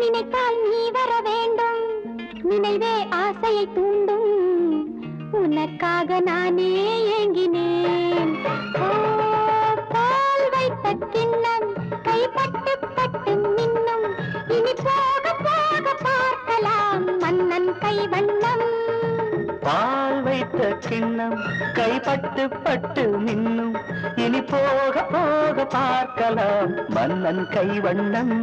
நினைத்தால் நீ வர வேண்டும். நினைவே ஆசையை தூண்டும் உனக்காக நானே ஏங்கினேன். பால் வைத்த கிண்ணம் கைப்பட்டு பட்டு மின்னும் இனி போக போக பார்க்கலாம் மன்னன் கைவண்ணம். பால் வைத்த கிண்ணம் கைப்பட்டு பட்டு மின்னும் இனி போக போக பார்க்கலாம் மன்னன் கைவண்ணம்.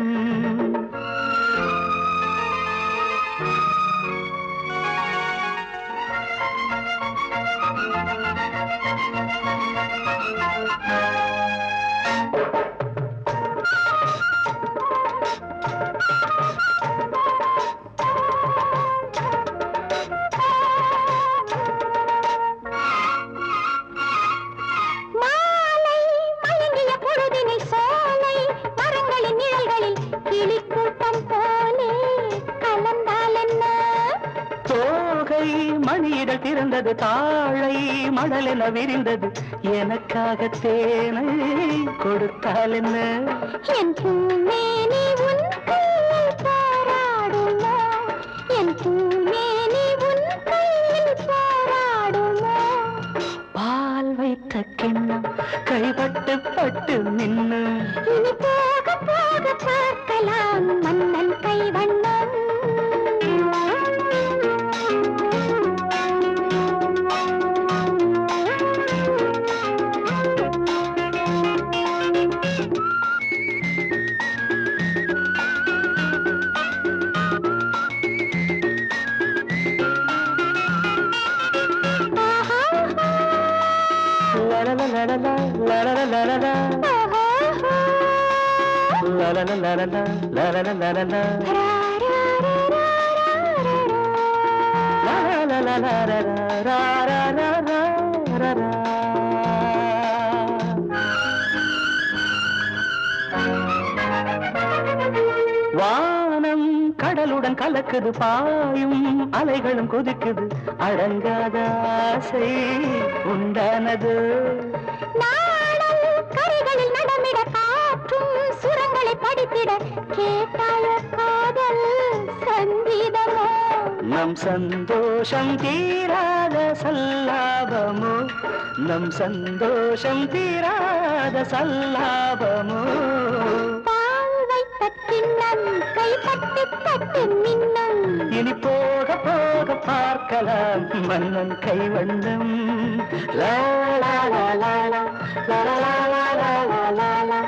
நிழல்களில் கிளிக்கூட்டம் போலே கலந்தால் என்ன? தோகை மணியிடல் திறந்தது தாழை மடலென விரிந்தது. எனக்காக தேனை கொடுத்தால் என்ன? என் பூமேனி உன் கையில் போராடுமோ? என் பூமேனி உன் கையில் போராடுமோ? பால் வைத்த கிண்ணம் கைப்பட்டு பட்டு நின்னு வானம் கடலுடன் கலக்குது பாயும் அலைகளும் கொதிக்குது. அடங்காத ஆசை உண்டானது. நம் சந்தோஷம் தீராத சல்லாபமோ? நம் சந்தோஷம் தீராத சல்லாபமோ? இனி போக போக பார்க்கலாம் மன்னன் கைவண்ணம். லா லா லா லா லா லா லா